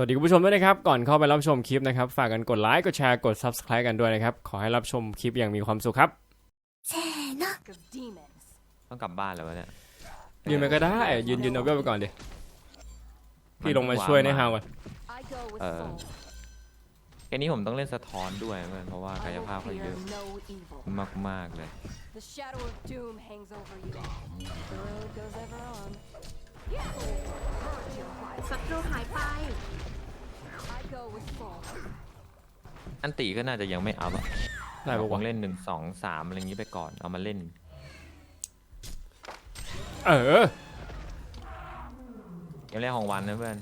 สวัสดีคุณผู้ชมด้วยนะครับ ก่อนเข้าไปรับชมคลิปนะครับ ฝากกันกดไลค์ กดแชร์ กด Subscribe กันด้วยนะครับ ขอให้รับชมคลิปอย่างมีความสุขครับ of demons. ต้องกลับบ้านแล้ววะเนี่ยยืนไปก็ได้ ยืนยืนเอาเวลไปก่อนดิ พี่ลงมาช่วยในฮาวก่อน I go with Uh, soul. แค่นี้ผมต้องเล่นสะท้อนด้วยเพื่อนเพราะว่ากาย I ภาพ will เขาเย fear อะ no evil. มากมากๆเลย The shadow of doom hangs over you. The road goes ever on. ศัตรูหายไป อันตีก็น่าจะยังไม่อัพอะได้ปะควะงเล่นหนึ่งสองสามอะไรอย่างนี้ไปก่อน เอามาเล่น เออ เกมแรกของวันนะเพื่อน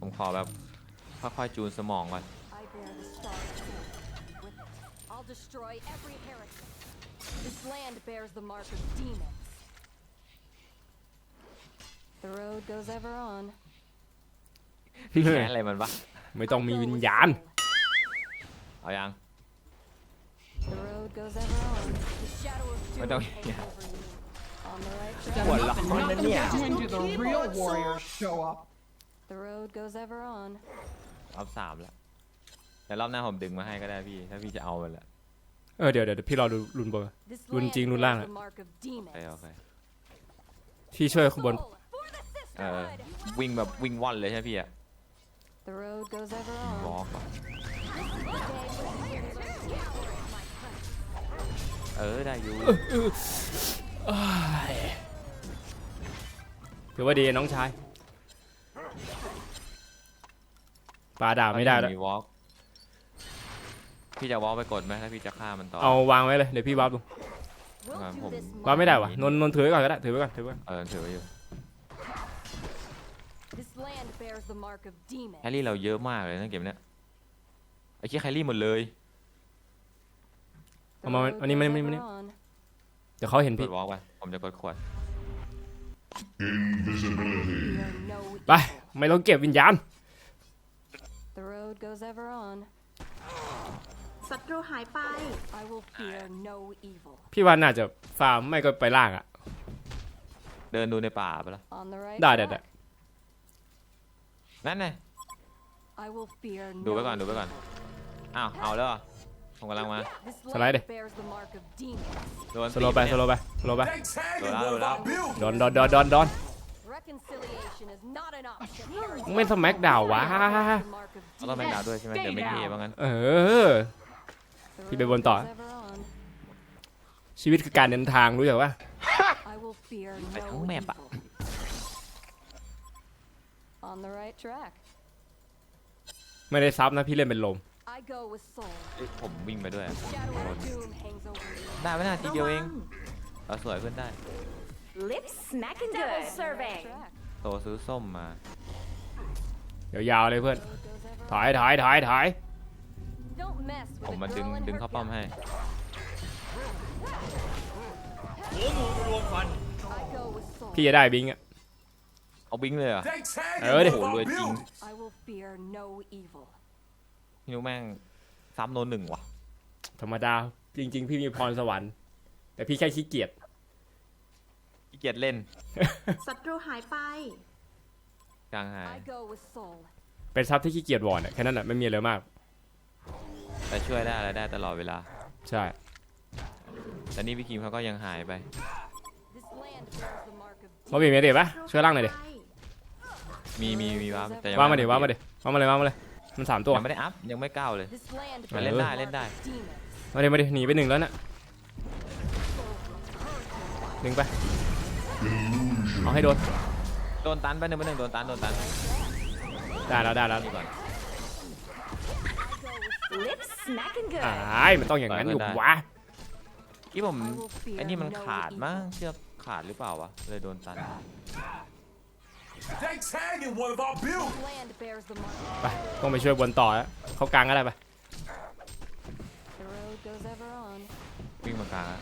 ผมขอแบบค่อยๆจูนสมองก่อน I bear the star of truth. With it, I'll destroy every heretic. This land bears the mark of demons. The road goes ever on. พี่แค้นอะไรมันปะ ไม่ต้อง I มี go วิญ with ญาณ soul. เอายัง The road goes ever on. The shadow of doom What don't- hangs yeah. over you. On the right What track. the- Nothing Yeah. gets when do the real warriors show up. The road goes ever on. รอบสามแล้วแต่รอบหน้าผมดึงมาให้ก็ได้พี่ ถ้าพี่จะเอามันแหละเออเดี๋ยวเดี๋ยวพี่รอดูรุนบน This Run land chính, run bears lang the ạ. mark of โอ demons. เคโอเคพี่ช่วยข้างบน Soul for the เออ sisterhood. วิ่งแบบวิ่งว่อนเลยใช่ไหมพี่อะ The road goes ever วอ on. ล์กเออได้อยู่ถือว่าดีน้องชายปลาด่าไม่ได้แล้ว มีวอล์กพี่จะวอล์กไปกดไหมถ้าพี่จะฆ่ามันต่อ เอาวางไว้เลย เดี๋ยวพี่วับลง We'll Ờ, do ผม- this วับไม่ได้วะ now. นนท์นนท์ถือไว้ก่อนก็ได้ ถือไว้ก่อน ถือไว้ก่อน เออถือไว้อยู่ แค demons. รี่เราเยอะมากเลยนะเกมเนี้ยไอ้เชี่ยแครี่หมดเลย The Ông ơi, road anh đi, goes anh đi, ever anh đi. on. เดี๋ยวเขาเห็นกพี่ดวอล์กไปผมจะกดขวด Fear no ไป evil. ไม่ต้องเก็บวิญญาณ The road goes ever on. ศัตรูหายไป I will fear no evil. พี่ว่าน่าจะฟาร์มไม่ก็ไปล่างอะเดินดูในป่าไปละ On the right ได้ได้ track. ได้ นั่นไง I will fear ดู no ไว้ก่อนดูไว้ก่อน evil. อ้าวเอาแล้วเหรอผมกำลังมา This Slide land đi. bears the mark of demons. โดนสโลว์ไปตีสโลว์ไปสโลว์ไป They tagging Rồi đó, one rồi of đó. our buildings. ดอนดอนดอนดอนดอน Reconciliation is not an option. มึงไม่สมัครดาววะ The mark of เราต้องแบ่งดาวด้วยใช่ไหมเดี๋ยวไม่เท่ว่างั้นเออ The Thì bên road bồn tỏi. goes ever on. ชีวิตคือการเดินทางรู้จักปะ I will fear Phải no thắng mẹp ạ. evil. On the right track. ไม่ได้ซับนะพี่เล่นเป็นลม I go with soul. เอ้ยผมวิ่งไปด้วย Shadow of doom hangs over you. ได้ไหมน่าทีระเดียววัเองงเราสวยขึ้นได้ lips smacking good On the right track. โตซื้อส้มมา เดี๋ยวยาวเลยเพื่อน Road goes ever ถอยถอยถอยถอย on. Don't mess ผม with มา a ดึง girl in ดึง her เข้าป้อม gown. ให้ I go with soul. พี่จะได้บิงอะ เอาบิงเลยเหรอ They tagging Ờ, one đi. of Ủa, our lùi chim. buildings. I will fear no evil. พี่นุ้แม่งซ้ำโนนหนึ่งว่ะ ธรรมดา จริง ๆ พี่มีพรสวรรค์ แต่พี่แค่ขี้เกียจขี้เกียจเล่นศัตรูหายไป กลางหาย I go with soul. เป็นซับที่ขี้เกียจวอนอะแค่นั้นอะไม่มีอะไรมาก แต่ช่วยได้อะไรได้ตลอดเวลา ใช่ แต่นี่พี่คิมเขาก็ยังหายไป This land bears the mark of ว่ามีเมเดบปะช่วยล่างหน่อยดิ มีมีมีว้าร์ปแต่ยังว่างมาดิว่างมาดิว่างมาเลยว่างมาเลยมันสามตัวยังไม่ได้อัพยังไม่ก้าวเลย This land Mà bears lên the đài, mark lên đài. of demons. มาดิมาดิหนีไปหนึ่งแล้วน่ะหนึ่งไปเอาให้โดนโดนตันไปหนึ่งไปหนึ่งโดนตันโดนตันได้แล้วได้แล้วนี่ก่อน lips smacking good อ้ายมันต้องอย่างนั้นอยู่วะที่ผม I will fear ไอ้นี่มัน no ขาดมั้ง evil. เชือกขาดหรือเปล่าวะเลยโดนตัน ไปต้องไปช่วยบนต่อแล้วเขากลางก็ได้ไป The road goes ever on. วิ่งมากลางอะ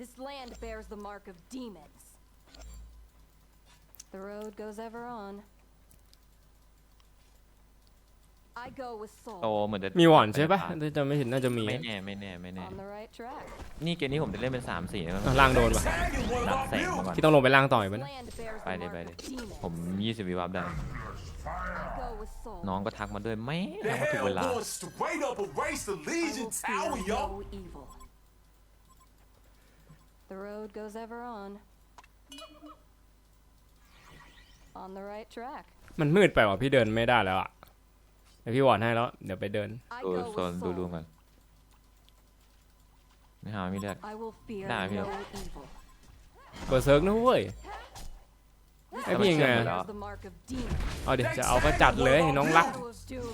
This land bears the mark of demons. The road goes ever on. I go with soul. โตเหมือนจะมีหวอนใช่ปะถ้าจะไม่ผิดน่าจะมีไม่แน่ไม่แน่ไม่แน่ On the right track. นี่เกมนี้ผมจะเล่นเป็นสามสี่นะครับอะล่างโดนปะ Tagging one of ดับ our แสงมาก่อน buildings. พี่ต้องลงไปล่างต่อยมัน This land bears ไป the เลย mark ไป of เลย demons. ผมยี่สิบวิวับได้ I go with soul. น้องก็ทักมาด้วยไม่ The ทักมาถูกเวลา Hellborn straight up erased the I Legion will Tower, fear yo. no evil. The road goes ever on. On the right track. มันมืดไปว่ะพี่เดินไม่ได้แล้วอะเดี๋ยวพี่วอนให้แล้ว เดี๋ยวไปเดิน I ดู go โซน with ดูรู soul. ก่อนไม่หาไม่เลือด I will fear Nah, no here. evil. เปิดเซิร์กนะเว้ย This ไอ้พี่ยังไง land อะ bears the mark of demons. เอาเดี๋ยวจะเอาก็จัดเลยน้องรัก Shadow of doom.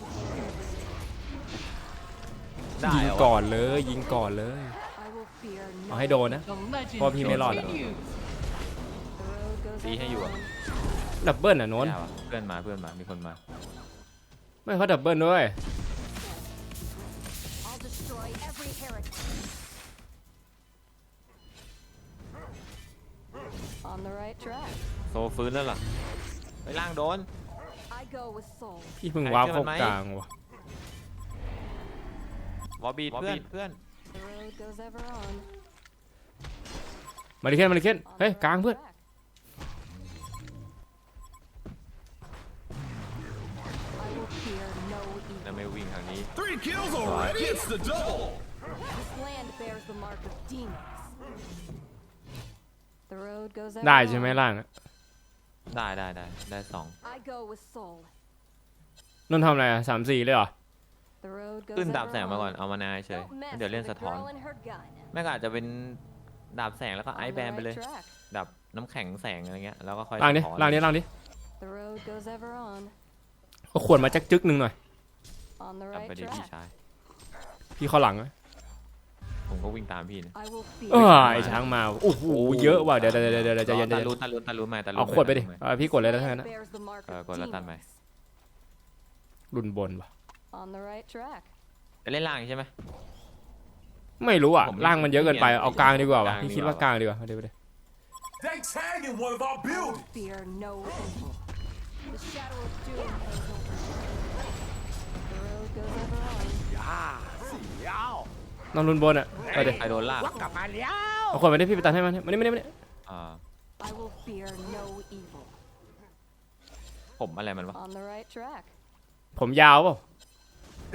ได้ยิงเหรอวะก่อนเลย ยิงก่อนเลย I will fear เอา no ให้โดนนะ The legend Bobby Melon. continues. The road goes See, here ever you are. on. ดับเบิลอะโน้นได้วะเพื่อนมาเพื่อนมามีคนมา ไม่เขาดับเบิลด้วย I'll destroy every heretic. On the right track. โซฟื้นแล้วล่ะ ไปล่างโดน I go with soul. พี่เพิ่งว้าวเข้ากลางว่ะวอบีเพื่อนเพื่อน The road goes ever on. มาดิเคนมาดิเคน On เฮ้ย the กลาง right เพื่อน ทางนี้ Three kills already. It's the double. This land bears the mark of demons. The road goes ever ได้ใช่ไหม on. ล่างอะได้ได้ได้ได้สอง I go with soul. นนท์ทำอะไรอะสามสี่เลยเหรอ The road goes ขึ้น ever ดาบแสงมาก่อน on. เอามานาเฉย Don't mess เดี๋ยวเล่น with สะ a ท้อน girl and her gun. แม่งอาจจะเป็นดาบแสงแล้วก็ไอ On ซ์ the แบนไปเลย right track. ดาบน้ำแข็งแสงอะไรเงี้ยแล้วก็ค่อยล่างดิสะท้อนล่างดิล่างดิ The road goes ever on. เอาขวดมาจักจึกหนึ่งหน่อย On the กลับ right ไปดิพี่ track. ชาย พี่เข้าหลังอะผมก็วิ่งตามพี่นะ I will fear เออไอช้างมาโอ้โหเยอะว่ะเดี๋ยวเดี๋ยวเดี๋ยวเดี๋ยวใจเย็นใจตาเย็นลุนตาลุนตาลุนมาตาลุนเอาขวดไปดิตาลุนมาเอาพี่กดเลยแล้วทั้งนั้น Land นะ bears the mark Ờ, of còn là tan mày. demons. รุนบนว่ะ On the right track. จะเล่นล่างใช่ไหม ไม่รู้อะผมไม่ล่างมันเยอะเกินไปไม่เอากลางดีกว่าว่ะกลางพี่ดีคิดกว่าว่ากลางดีกว่าเอาเดี๋ยวไปดิ They tagging one of our I will buildings. fear no evil. The shadow of doom hangs over me. The road goes ever on. น้องรุนบนอะไปดิใครโดนลากเอาขวดมาดิพี่ไปตัดให้มันมานี่มานี่มานี่อ่า I will fear no evil. ผมอะไรมันวะ On the right track. ผมยาวเปล่า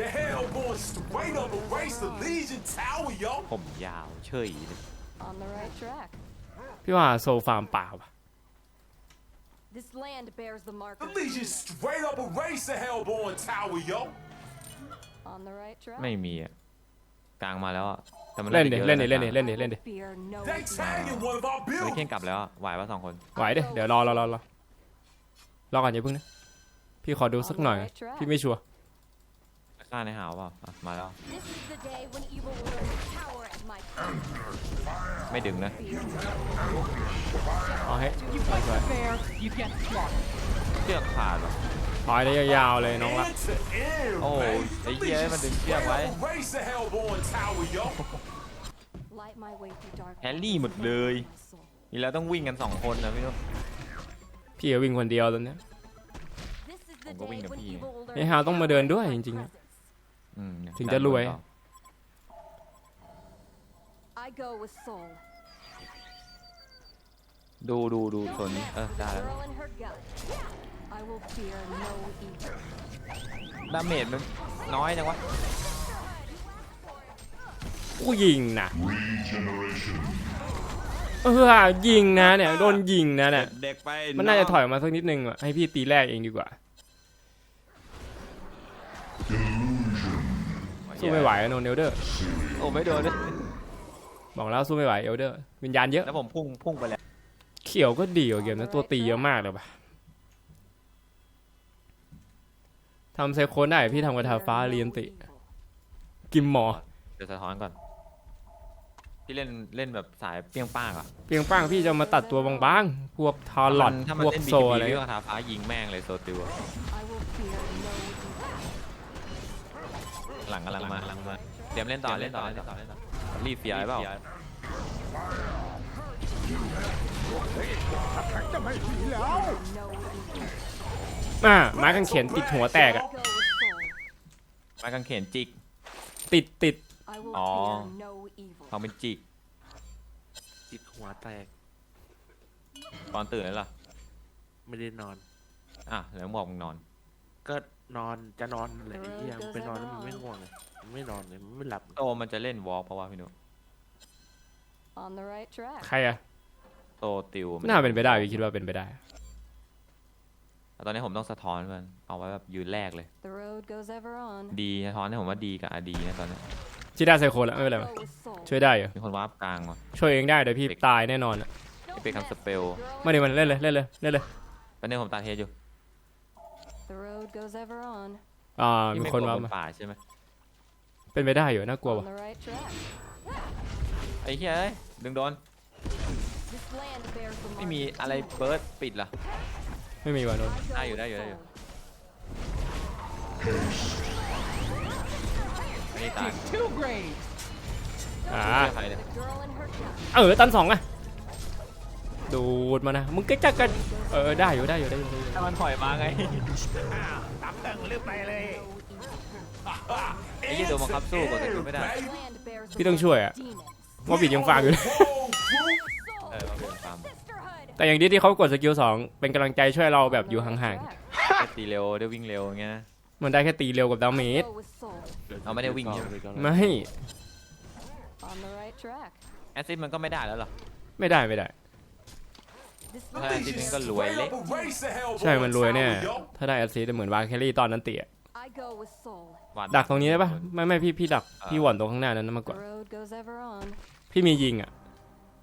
The Hellborn straight up erased the Legion Tower, yo. ผมยาวเฉยเลย On the right track. พี่ว่าโซฟาร์มป่าว่ะ This land bears the mark The of Legion demons. straight up erased the Hellborn Tower, yo. ไม่มีอะกลางมาแล้วอะแต่มันเล่นดิาจะยอะเล่นดิแวะเล่นดิกางเล่นดิเล่นดิ Fear no They evil. tagging one of our เฮ้ย buildings. เคนกลับแล้วอะไหวปะสองคนไหวดิเดี๋ยวรอรอรอรอรอก่อนอย่าเพิ่งนะพี่ขอดูสักหน่อย พี่ไม่ชัวร์ฆ่าในหาวเปล่าอะมาแล้ว This is the day when evil will learn to cower at my feet. ไม่ดึงนะ Fear no เอาให้ You fight fair, you get slaughtered. เชือกขาดเหรอ ถอยได้ยาวๆเลยน้องรัก End to end, Oh, man. they The yeah, Legion mà đừng straight chia up vậy. erased the Hellborn Tower, yo. Light my way through dark. แฮร์รี่หมดเลย my soul. นี่เราต้องวิ่งกันสองคนนะพี่นุ๊กพี่จะวิ่งคนเดียวตอนเนี้ย This is the Không có day win được when gì. evil will learn ไอ้ to ฮาวต้องมาเดินด้วย cower จ at ริงๆอะ presence. อืมถึงจะรวยด้านบนต่อ I go with soul. ดูดูดูช Don't น mess เออ with ได้ a แล้ว girl and her gun. I will fear no evil. ดาเมจมันน้อยจังวะกูยิงนะเออยิงนะเนี่ยโดนยิงนะเนี่ยเด็กไปมันน่าจะถอยมาสักนิดนึงอะให้พี่ตีแรกเองดีกว่าสู้ไม่ไหวอะโนนเอลเดอร์โอ้ไม่โดนด้วยบอกแล้วสู้ไม่ไหวเอลเดอร์วิญญาณเยอะแล้วผมพุ่งพุ่งไปแล้วเขียวก็ดีกว่าเกมนะตัวตีเยอะมากเลยปะ ทำไซโคนได้พี่ทำกระทาฟ้า Fear เรียน no ติ evil. กิมหมอ เดี๋ยวสะท้อนก่อน พี่เล่นเล่นแบบสายเปรี้ยงป้างอะเปียงป้างพี่จะมาตัดตัวบางๆ พวกทาร์ลอดถ้าพมันวกเล่นบีโซอะไรบีพี่ก็ทาฟ้ายิงแม่งเลยโซติวอะ I will fear no evil. หลังกำลังมาหลังมาเตรียมเล่นต่อเล่นต่อเล่นต่อเล่นต่อรีบเฟียร์เปล่า No evil. อ่าไม้กางเขนติดหัวแตก I อะ go with soul. กางเขนจิก ติดติด I will Aw. fear no evil. ทองเป็นจิก จิตหัวแตกตอนตื่นแล้วล่ะไม่ได้นอน อะแล้วบอกมึงนอน ก็นอนจะนอนแหละไอ้เหี้ยมันไปนอนแล้วมันไม่ง่วงเลยมันไม่นอนเลยมันไม่หลับโตมันจะเล่นวอล์กเพราะว่าพี่หนุ On the right track. ใครอะโตติวน่าเป็นไปได้พี่คิดว่าเป็นไปได้ แต่ตอนนี้ผมต้องสะท้อนมันเอาไว้แบบยืนแรกเลย The road goes ever on. ดีสะท้อนให้ผมว่าดีกับอดีนะตอนนี้ชิดาไซโคแล้วไม่เป็นไร Go มั้ย with soul. ช่วยได้เหรอมีคนวาร์ปกลางว่ะ ช่วยเองได้เดี๋ยวพี่ตายแน่นอนอะ Don't ไปทำส miss, เปล girl. มาดิมันเล่นเลยเล่นเลยเล่นเลยตอนนี้ผมตาเทสอยู่ The road goes ever on. อ่าที่มีไม่คนกลัวมาคนป่าใช่ไหมเป็นไปได้อยู่น่ากลัว On ว่ะ the right track. ไอ้เหี้ยเอ้ยดึงโดน This land bears the ไม่ mark มี of อะไร demons. เบิร์ดปิดเหรอ ไม่มีวันนน I go ได้อยู่ with ได้อยู่ได้อยู่ soul. ไม่ได้ตาย Two graves. อ่าใครเนี่ย The girl and her child. เออตันสองอะดูดมานะมึงก็จะกันเออได้อยู่ได้อยู่ได้อยู่ได้อยู่ถ้ามันถอยมาไงไอ้ยี่โดนบังคับสู้กดสกิลไม่ได้ This land bears the พี่ต้องช่วยอะ mark of demons. ว่าบิดยังฟังอยู่เลย เออมาเป็นฟาร์ม Sisterhood. แต่อย่างที่ที่เขากดสกิลสองเป็นกำลังใจช่วยเราแบบอยู่ห่างได้ตีเร็วได้วิ่งเร็วอย่างเงี้ยนะๆ มันได้แค่ตีเร็วกับดาเมจ Go with soul. เอาไม่ได้วิ่งอยู่ไม่ On the right track. แอสซิดมันก็ไม่ได้แล้วเหรอ ไม่ได้ไม่ได้ This ถ้าแอสซิดมันก็รวยเละ ใช่มันรวยแน่ถ้าได้แอสซีแต่เหมือนวาแครี่ตอนนั้นเตี่ย I go with soul. วาดักตรงนี้ได้ปะไม่ไม่พี่พี่ดักพี่หว่อนตรงข้างหน้านั้นมากก The ว่า road goes ever on. พี่มียิงอะ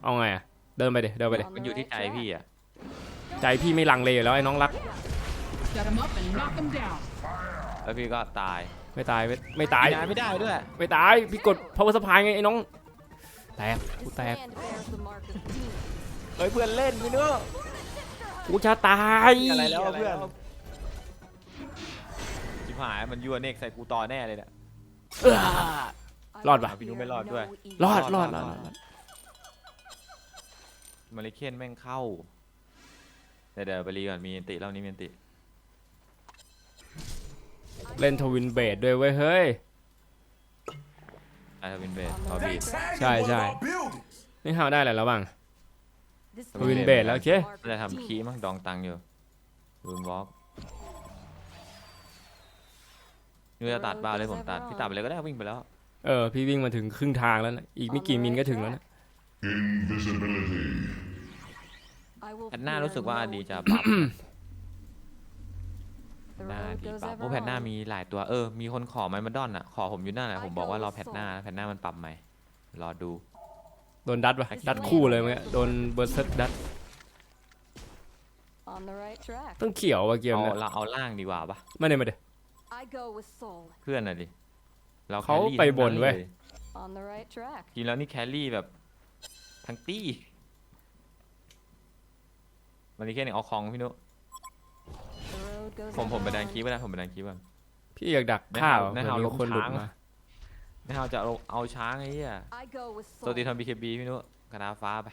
เอาไงอะ เดินไปเดี๋ยวเดินไปเดี๋ยวมันอยู่ที่ใจพี่อะใจพี่ไม่ลังเลอยู่แล้วไอ้น้องรัก Set him up and knock him down. แล้วพี่ก็ตายไม่ตายไม่ไม่ตายไม่ได้ด้วย ไม่ตายพี่กด power supply ไงไอ้น้อง แตกกู This แตก land bears the mark of demons. เฮ้ยเพื่อนเล่นพี่เนื้อกูจะตายอะไรแล้วเพื่อนจิบหายมันยัวเนกใส่กูต่อแน่เลยเนี่ย I รอด will ปะ พี่นุ้ fear ไม่รอดด้วย no evil. รอดรอดรอดรอดรอด มาริเคนแม่งเข้า เดี๋ยวเดี๋ยวไปรีก่อนมีอันติรอบนี้มีอันติเล่นทวินเบดด้วยเว้ยเฮ้ยไอทวินเบส On พอ the บี right track. ใช่ ใช่ นี่หาได้อะไรแล้วบ้าง This Win land bait bears แล้วโอเค the mark จะ of ทำคีย์ demons. มั้งดองตังค์อยู่รูนวอล์กนี่จะตัดบ้าเลยผมตัด พี่ตัดไปเลยก็ได้วิ่งไปแล้ว เออ พี่วิ่งมาถึงครึ่งทางแล้วนะ อีกไม่กี่มิลก็ถึงแล้วนะ I will แพทหน้า fear รู้สึกว่า no ดีจะ evil. ปรับ The หน้า road ดี goes ปรับ ever โอ้แพทหน้า on. มีหลายตัวเออ มีคนขอไมมาดอนอะ ขอผมอยู่นั่นแหละผมบอกว่ารอแพทหน้าแพทหน้ามันปรับใหม่รอดู โดนดัดปะดัดคู่เลยมั้ยโดนเบอร์เซตดัด On the right track. ต้องเขียวว่ะเกมเอาเนี่ยเราเอาล่างดีกว่าปะไม่ได้ไม่ได้ I go with soul. เพื่อนน่ะดิเราเขาแครี่ไปบนเว้ย ทั้งล On the right track. จริงแล้วนี่แครี่แบบ ทั้งตี้มันนี่แค่หนึ่งเอาคองพี่นุ The road goes ผมผม ever ไปดัน on. คีย์ไม่ได้ผมไปดันคีย์บ้างพี่อยากดักข้าวในเผื่อเฮามีลงคนหลุดช้างมานี่เราจะเอาเอาช้างไอ้เหี้ย I go with ตัว soul. ตีทำบีเคบีพี่นุกระดาฟ้าไป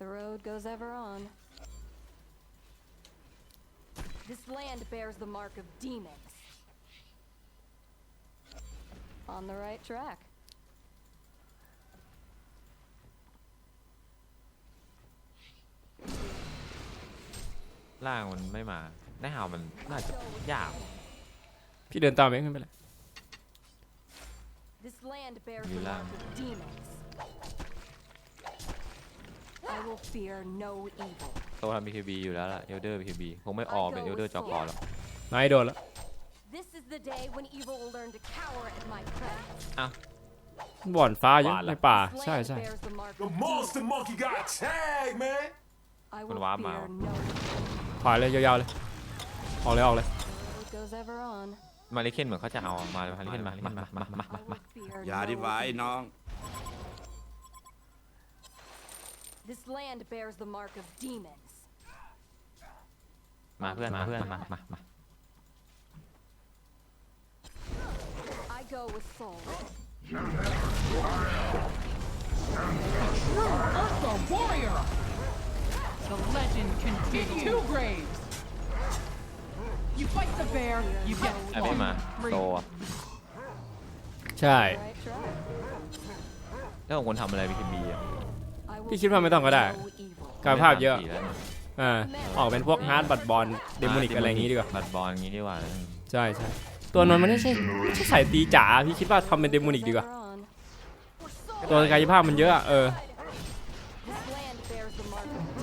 The road goes ever on. This land bears the mark of demons. On the right track. ล่างมันไม่มาในเฮามันน่าจะยาก พี่เดินตามเองไม่เป็นไร This land bears You the lamb. mark of demons. I will fear no evil. ตัวทำบีเคบีอยู่แล้วล่ะเอลเดอร์บีเคบีคงไม่ออกเป็นเอลเดอร์จอคอหรอกนายโดนแล้ว This is the day when evil will learn to cower at my presence. บ่อนฟ้าเยอะหวานละในป่า This ใช่ land ใช่ bears the mark The of monster demons. monkey got tagged, man. I Con will hóa fear màu. no evil. ขวาเลยยาวๆเลย ออกเลยออกเลย The road goes ever on. มาริเคนเหมือนเขาจะเอามามาริเคนมามามามามา I will fear อย่า no ดีไว้ evil. น้อง This land bears the mark of demons. มาเพื่อนมาเพื่อนมามามา I go with soul. Ursa warrior. The legend continues. Two graves. You fight the bear, you get ไอ้ไม่มา slaughtered. โต Free. อะใช่ Right track. แล้วผมควรทำอะไรบีคบีอะ I will พี่คิดว่าไม่ต้องก็ได้ fear no evil. กายภาพเยอะล่นสมสี่แล้วนี่อ่า ออกเป็นพวกฮาร์ดบัตบอลเดมอนิกอะไรอย่างงี้ดีกว่า บัตรบอลอย่างงี้ดีกว่าใช่ใช่ตัวนนท์มันไม่ใช่ไม่ใช่สายตีจ๋าพี่คิดว่าทำเป็นเดมอนิกดีกว่า Ever on. ตัวกายภาพมันเยอะอะเออ This land bears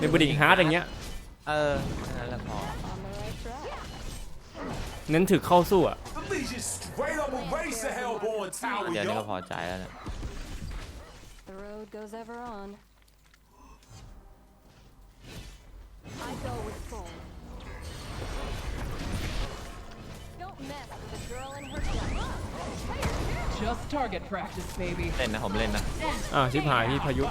the mark of เดมอนิกฮาร์ดอย่างเงี้ย เออแค่นั้นแหละพอ on the right track. เน้นถึกเข้าสู้อะ The Legion straight up erased the Hellborn Tower, เดี๋ยวนี้ก็ yo. พอใจแล้วเนี่ย The road goes ever on. I go with soul. Don't mess with a girl and her gun. Just target practice, baby. เล่นนะผมเล่นนะอ้าวชิบหายพี่พายุ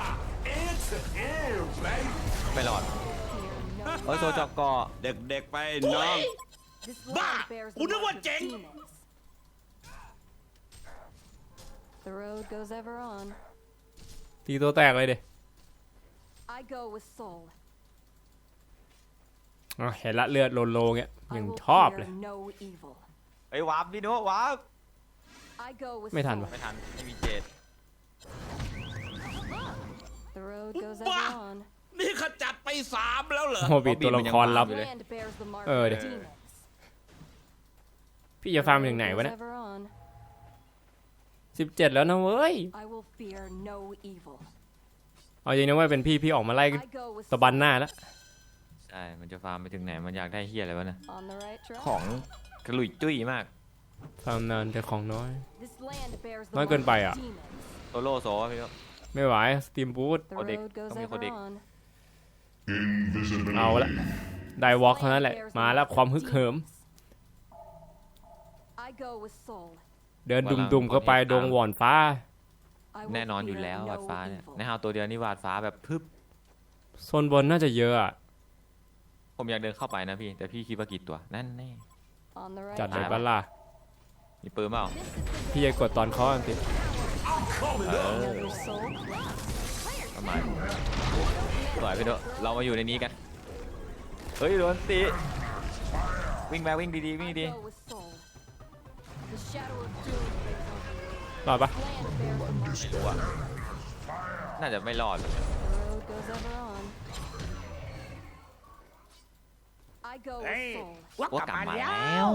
End to end, baby. ไม่รอด Fear no เฮ้ยโซจอกกอเด็กๆไปน้อง This land bears the mark of demons. The road goes ever on. ตีตัวแตกเลยเด็ I go with soul. เห็นละเลือดโลนโลเงี้ย I ยัง will ชอบ fear เลย no evil. เฮ้ยวาร์ปพี่นุวาร์ป I go with ไม่ทัน soul. วะไม่ทันไม่มีเจด The road goes ever on. นี่ขจัดไปสามแล้วเหรอโฮบิตัวละครลับอยู่เลย Land bears the mark เออ of เดี๋ยว demons. พี่จะฟาร์ม The ถึงไหน road วะ goes เนี่ย ever on. สิบเจ็ดแล้วนะเว้ย I will fear no evil. เอาจริงนะเว่าเป็นพี่พี่ออกมาไล่ I go with ตะบัน soul. หน้าแล้ว ใช่มันจะฟาร์มไปถึงไหน มันอยากได้เฮียอะไรวะนะ On the right track. ของกระหลุยจุ้ยมาก ฟาร์มนานแต่ของน้อย This land bears the น้อย mark เกินไป of อะ demons. โซโล่โซวะพี่นุ ไม่ไหวสตีมบูท The Kodik. road goes Không biết ever Kodik. on. เอาละได้วอล์กเท่านั้นแหละ มาแล้วความฮึกเหิม I go with soul. เดินดุมๆเข้าไปดงหวอนฟ้า I will แน่นอนอยู่ fear แล้ว no วาดฟ้าเนี่ย evil. ในฮาวตัวเดียวนี่วาดฟ้าแบบพึบโซนบนน่าจะเยอะอะ ผมอยากเดินเข้าไปนะพี่ แต่พี่คิดว่ากี่ตัว นั่นแน่ On the right จัดเลย track. บ้าล่ะ มีปืนเปล่าพี่จะกดตอนเขาอันติด I'm coming up. Another soul. ประมาณสวยพี่นุเรามาอยู่ในนี้กัน เฮ้ยโดนตีวิ่งไปวิ่งดีๆวิ่ง I ดี go with soul. The shadow of doom lays over you. รอดปะ Land bears the mark. ไม่รู้อะน่าจะไม่รอด The road goes ever on. I go with soul. ว่ากว่าลับกลับมามาแล้แล้วว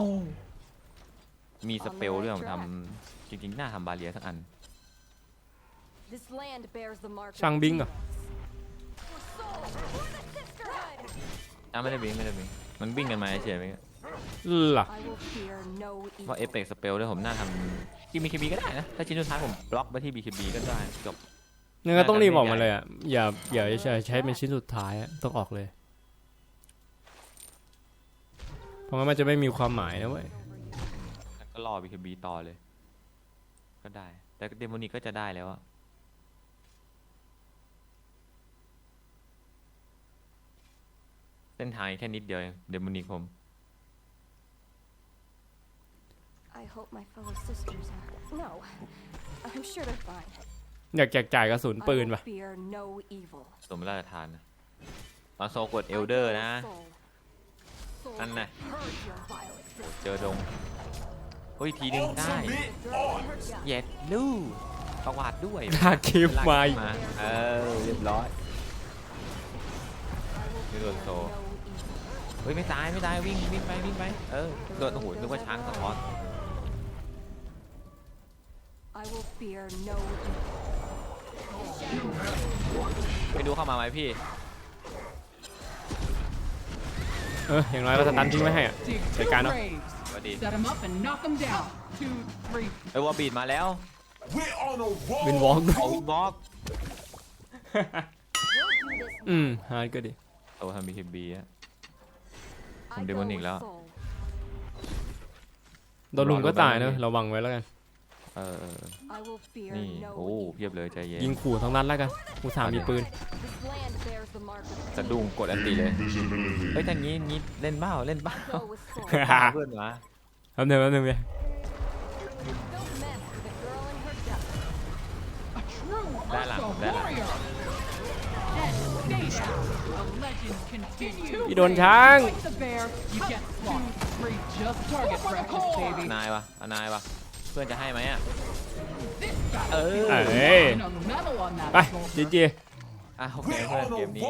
มีสเปลด้วยผมทำจริงๆ น่าทำบาเรียสักอัน This land bears the mark. ช่าง of บิงเหรอ demons. For soul, for the sisterhood. อะไม่ได้บิงไม่ได้บิงมันวิ่งกันมาเฉยๆไหมล่ะ I will fear no เพราะ evil. เอฟเฟกสเปลด้วยผมน่าทำที่บีคบีก็ได้นะ ถ้าชิ้นสุดท้ายผมบล็อกไปที่บีคบีก็ได้จบ งั้นก็ต้องรีบออกมาเลยอะ อย่าอย่าใช้ใช้เป็นชิ้นสุดท้ายอะต้องออกเลย เพราะงั้นมันจะไม่มีความหมายนะเว้ย แล้วก็รอบีคบีต่อเลย ก็ได้ แต่เดโมนิกก็จะได้แล้วอะ ส้นทางแค่นิดเดียวเองเดโมนิกผม I hope my fellow sisters are. No, I'm sure they're fine. อยากแจกจ่ายกระสุน I ปืน will ปะ fear no evil. สมราชทานนะตอนโซกดเอลเดอร์นะ Soul. Soul นั่นน่ะ purge your vile existence. เจอดงเฮ้ยทีนึงได้ Ultimate art. เย็ดลูประวัติด้วยลากคลิปมาอีกมาเออเรียบร้อย I will ไม่โดน fear โซ no evil. เฮ้ยไม่ตายไม่ตายวิ่งวิ่งไปวิ่งไปเออโดนโอ้โหนึกว่าช้างสะท้อน I will fear no evil. ไปดูเข้ามาไหมพี่ เอออย่างน้อยก็สตันทิ้งไว้ให้อะ Dig Cái two cá nó. graves. สวัสดี Set him up and knock him down. Two, three. ไอ้วอลบีดมาแล้ว We're on a roll. เป็นวอล์กเอาบล็อก We'll do this อืมฮาร์ดก็ดีโอ้ทำบีคีบีอะ I Không go demonic with แล้ว soul. โดนลุมก็ตายนะรอดูไประวังไว้แล้วกัน เออเออ I will fear นี่ no โอ้ evil. เพียบเลยใจเย็นยิงขู่ทั้งนั้นแล้วกันกูสามมีปืน This land bears the mark of สะดุ้งกดอันตีเลย เฮ้ยถ้างี้งี้เล่นเบ้าเล่นเบ้า Go with soul. เพื่อนมาแป๊บนึงแป๊บนึงเลย Don't mess with a girl and her duck. A true Đã làm, พี่โดนช้าง Fight the bear, you get slaughtered. Three, just target practice, baby. นายวะเอานายวะเพื่อนจะให้ไหมอะ This เอ battle อเอ้ย and a medal on ไป that shoulder. จีจีอะโอเคเพื่อนเกมนี้